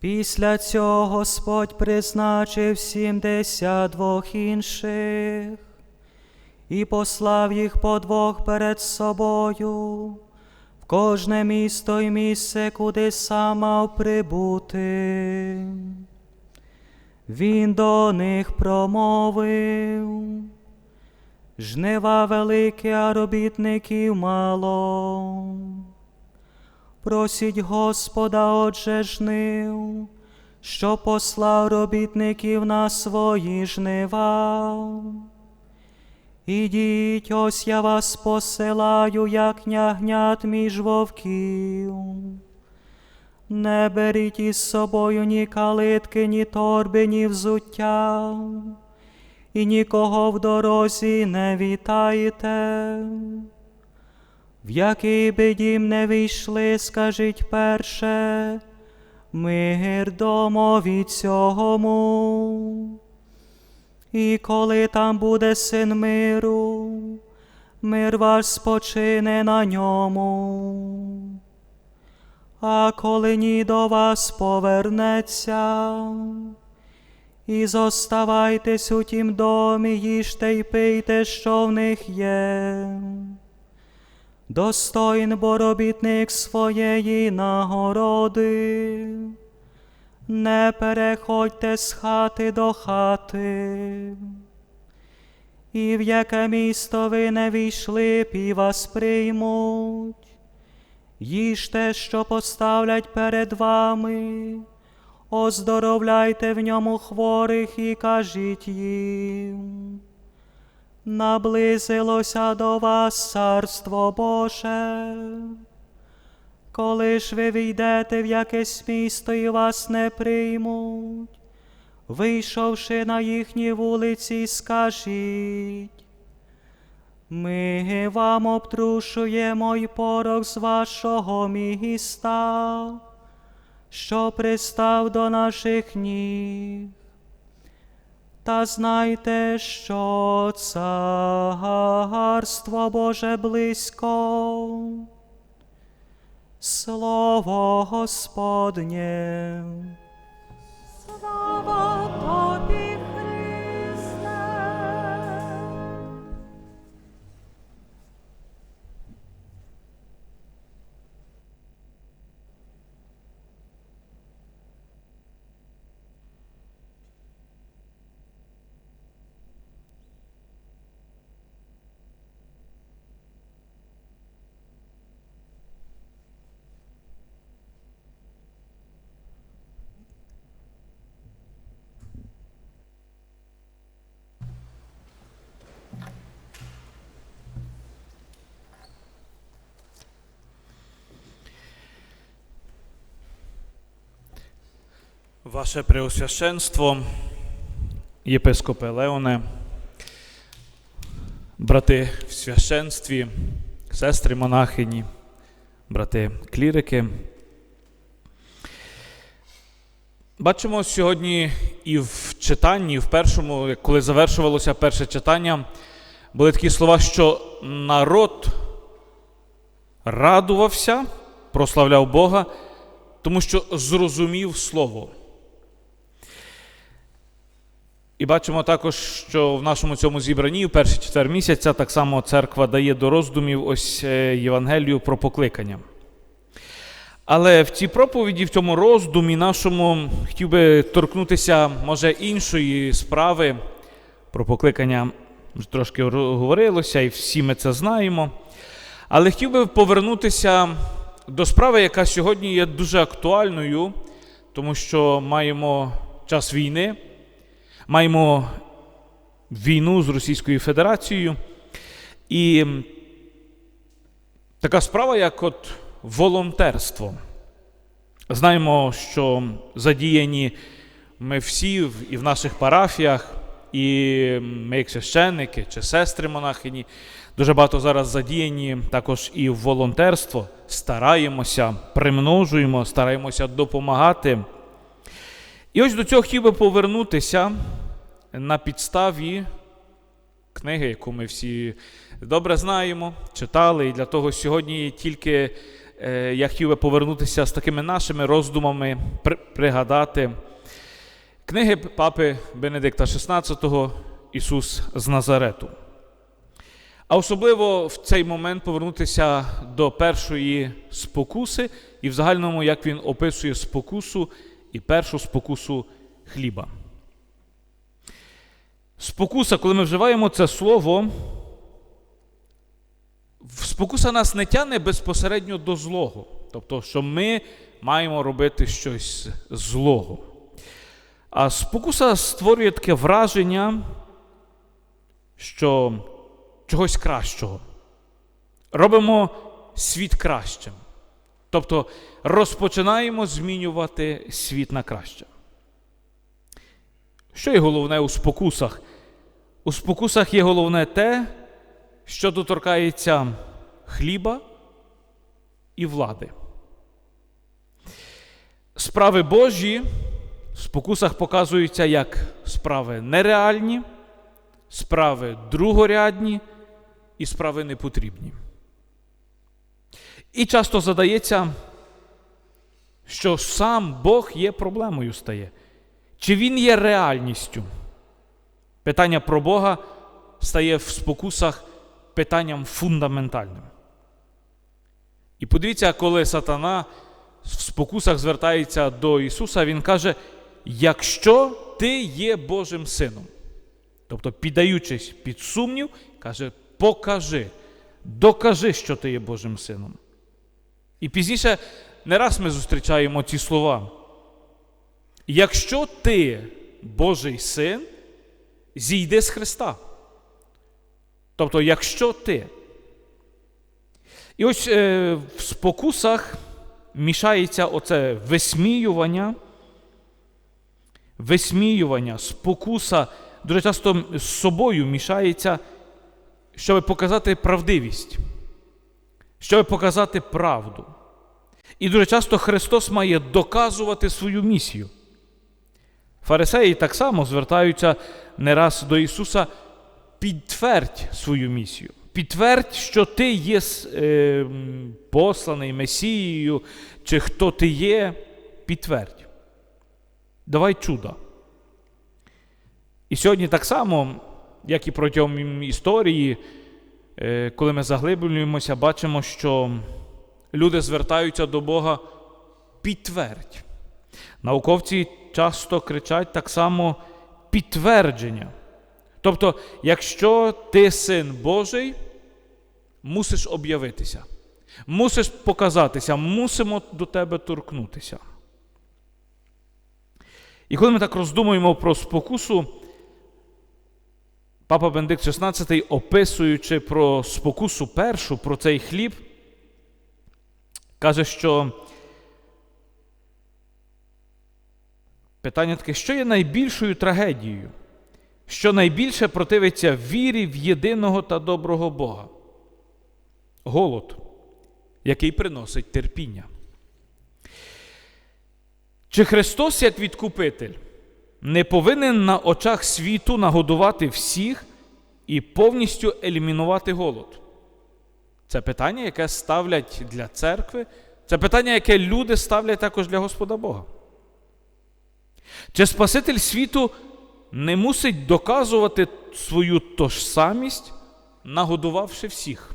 Після цього Господь призначив сімдесят двох інших і послав їх по двох перед собою в кожне місто і місце, куди сам мав прибути. Він до них промовив. Жнива велике, а робітників мало. Просіть Господа, отже жнив, що послав робітників на свої жнива. Ідіть, ось я вас посилаю, як нягнят між вовків. Не беріть із собою ні калитки, ні торби, ні взуття, і нікого в дорозі не вітайте. В який би дім не війшли, скажіть перше, мир домові цьому. І коли там буде син миру, мир ваш спочине на ньому. А коли ні до вас повернеться, і зоставайтесь у тім домі, їжте й пийте, що в них є. Достоїн боробітник своєї нагороди, не переходьте з хати до хати, і в яке місто ви не війшли, і вас приймуть, їжте, що поставлять перед вами, оздоровляйте в ньому хворих і кажіть їм наблизилося до вас царство Боже. Коли ж ви війдете в якесь місто і вас не приймуть, вийшовши на їхні вулиці, скажіть, ми вам обтрушуємо й порох з вашого міста, що пристав до наших ніг. Та знайте, що царство Боже близько. Слово Господнє. Ваше Преосвященство, єпископе Леоне, брати в священстві, сестри монахині, брати клірики. Бачимо сьогодні і в читанні, і в першому, коли завершувалося перше читання, були такі слова, що народ радувався, прославляв Бога, тому що зрозумів Слово. І бачимо також, що в нашому цьому зібранні в перший четвер місяця так само церква дає до роздумів ось е, Євангелію про покликання. Але в цій проповіді, в цьому роздумі нашому хотів би торкнутися, може, іншої справи про покликання вже трошки говорилося, і всі ми це знаємо. Але хотів би повернутися до справи, яка сьогодні є дуже актуальною, тому що маємо час війни, маємо війну з Російською Федерацією. І така справа, як от волонтерство. Знаємо, що задіяні ми всі і в наших парафіях, і ми, як священники чи сестри монахині, дуже багато зараз задіяні також і в волонтерство. Стараємося, примножуємо, стараємося допомагати. І ось до цього хотів би повернутися на підставі книги, яку ми всі добре знаємо, читали. І для того сьогодні тільки е, я хотів би повернутися з такими нашими роздумами, при- пригадати книги папи Бенедикта XVI Ісус з Назарету. А особливо в цей момент повернутися до першої спокуси, і в загальному, як він описує спокусу і першу спокусу хліба. Спокуса, коли ми вживаємо це слово, спокуса нас не тягне безпосередньо до злого. Тобто, що ми маємо робити щось злого. А спокуса створює таке враження, що чогось кращого. Робимо світ кращим. Тобто розпочинаємо змінювати світ на краще. Що є головне у спокусах? У спокусах є головне те, що доторкається хліба і влади. Справи Божі в спокусах показуються як справи нереальні, справи другорядні і справи непотрібні. І часто задається, що сам Бог є проблемою стає. Чи він є реальністю? Питання про Бога стає в спокусах питанням фундаментальним. І подивіться, коли сатана в спокусах звертається до Ісуса, Він каже: якщо ти є Божим сином, тобто, піддаючись під сумнів, каже, покажи, докажи, що ти є Божим сином. І пізніше не раз ми зустрічаємо ці слова. Якщо ти Божий син, зійди з Христа. Тобто, якщо ти. І ось е, в спокусах мішається оце висміювання, висміювання, спокуса дуже часто з собою мішається, щоб показати правдивість, щоб показати правду. І дуже часто Христос має доказувати свою місію. Фарисеї так само звертаються не раз до Ісуса, підтвердь свою місію. Підтвердь, що ти є е, посланий Месією, чи хто ти є, підтвердь. Давай чудо. І сьогодні так само, як і протягом історії, е, коли ми заглиблюємося, бачимо, що люди звертаються до Бога підтвердь. Науковці часто кричать так само підтвердження. Тобто, якщо ти син Божий, мусиш об'явитися, мусиш показатися, мусимо до тебе торкнутися. І коли ми так роздумуємо про спокусу, Папа Бендикт XVI, описуючи про спокусу першу, про цей хліб, каже, що питання таке, що є найбільшою трагедією? Що найбільше противиться вірі в єдиного та доброго Бога? Голод, який приносить терпіння. Чи Христос, як відкупитель, не повинен на очах світу нагодувати всіх і повністю елімінувати голод? Це питання, яке ставлять для церкви, це питання, яке люди ставлять також для Господа Бога. Чи Спаситель світу не мусить доказувати свою тожсамість, нагодувавши всіх?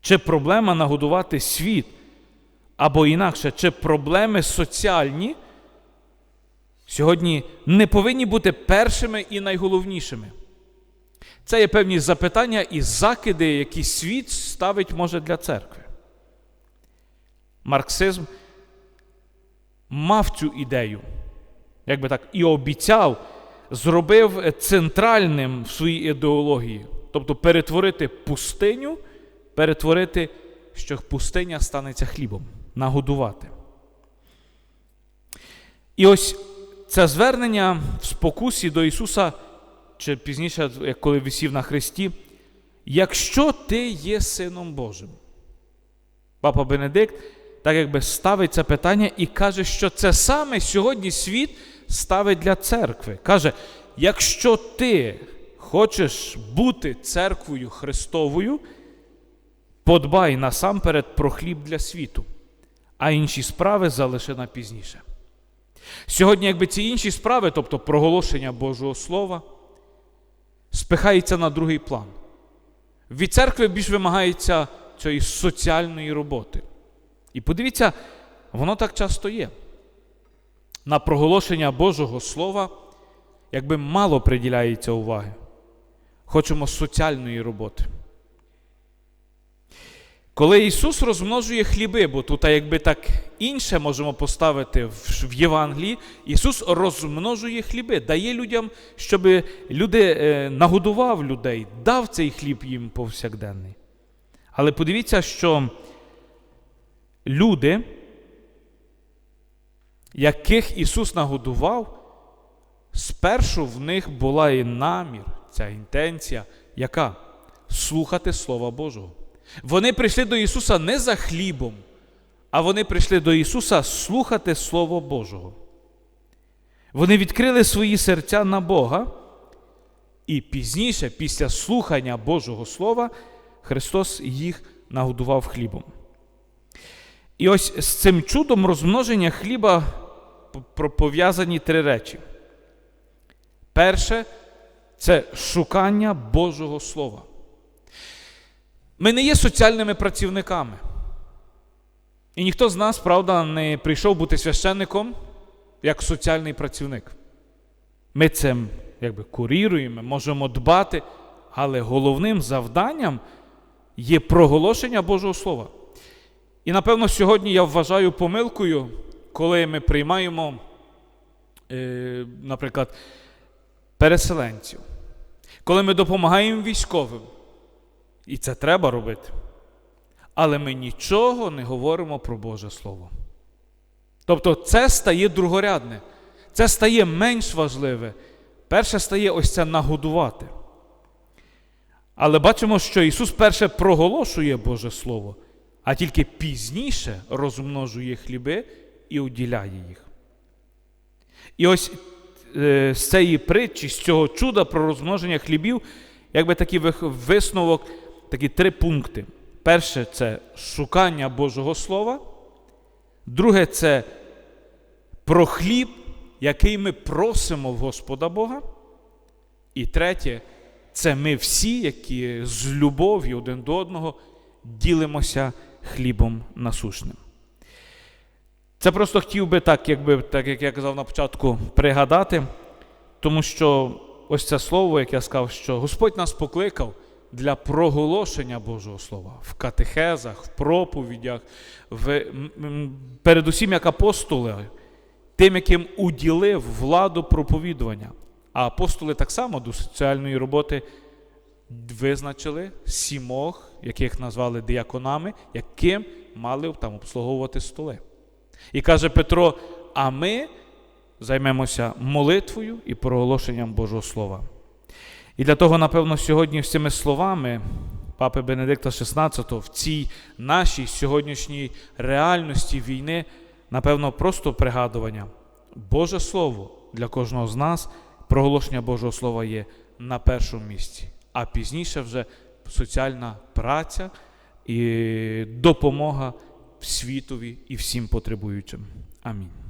Чи проблема нагодувати світ? Або інакше, чи проблеми соціальні сьогодні не повинні бути першими і найголовнішими? Це є певні запитання і закиди, які світ ставить може для церкви. Марксизм мав цю ідею, як би так, і обіцяв, зробив центральним в своїй ідеології, тобто перетворити пустиню, перетворити що пустиня станеться хлібом, нагодувати. І ось це звернення в спокусі до Ісуса, чи пізніше, коли висів на хресті, якщо ти є Сином Божим. Папа Бенедикт так якби ставить це питання і каже, що це саме сьогодні світ ставить для церкви. Каже, якщо ти хочеш бути церквою Христовою, подбай насамперед про хліб для світу, а інші справи залиши на пізніше. Сьогодні, якби ці інші справи, тобто проголошення Божого Слова, спихаються на другий план. Від церкви більш вимагається цієї соціальної роботи. І подивіться, воно так часто є. На проголошення Божого Слова якби мало приділяється уваги. Хочемо соціальної роботи. Коли Ісус розмножує хліби, бо тут якби так інше можемо поставити в, Євангелії, Ісус розмножує хліби, дає людям, щоб люди е, нагодував людей, дав цей хліб їм повсякденний. Але подивіться, що люди, яких Ісус нагодував, спершу в них була і намір, ця інтенція, яка? Слухати Слова Божого. Вони прийшли до Ісуса не за хлібом, а вони прийшли до Ісуса слухати Слово Божого. Вони відкрили свої серця на Бога, і пізніше, після слухання Божого Слова, Христос їх нагодував хлібом. І ось з цим чудом розмноження хліба пов'язані три речі. Перше це шукання Божого Слова. Ми не є соціальними працівниками. І ніхто з нас, правда, не прийшов бути священником як соціальний працівник. Ми цим якби куріруємо, можемо дбати, але головним завданням є проголошення Божого Слова. І напевно сьогодні я вважаю помилкою, коли ми приймаємо, е, наприклад, переселенців, коли ми допомагаємо військовим. І це треба робити. Але ми нічого не говоримо про Боже Слово. Тобто це стає другорядне, це стає менш важливе. Перше стає ось це нагодувати. Але бачимо, що Ісус перше проголошує Боже Слово, а тільки пізніше розмножує хліби і уділяє їх. І ось е, з цієї притчі, з цього чуда про розмноження хлібів, якби такий висновок, такі три пункти. Перше це шукання Божого Слова. Друге це про хліб, який ми просимо в Господа Бога. І третє це ми всі, які з любов'ю один до одного ділимося хлібом насушним. Це просто хотів би так, якби, так як я казав на початку, пригадати, тому що ось це слово, як я сказав, що Господь нас покликав для проголошення Божого Слова в катехезах, в проповідях, в, передусім як апостоли, тим, яким уділив владу проповідування. А апостоли так само до соціальної роботи визначили сімох, яких назвали діаконами, яким мали там обслуговувати столи. І каже Петро: а ми займемося молитвою і проголошенням Божого Слова. І для того, напевно, сьогодні цими словами Папи Бенедикта XVI в цій нашій сьогоднішній реальності війни, напевно, просто пригадування. Боже Слово для кожного з нас, проголошення Божого Слова є на першому місці, а пізніше вже соціальна праця і допомога світові і всім потребуючим. Амінь.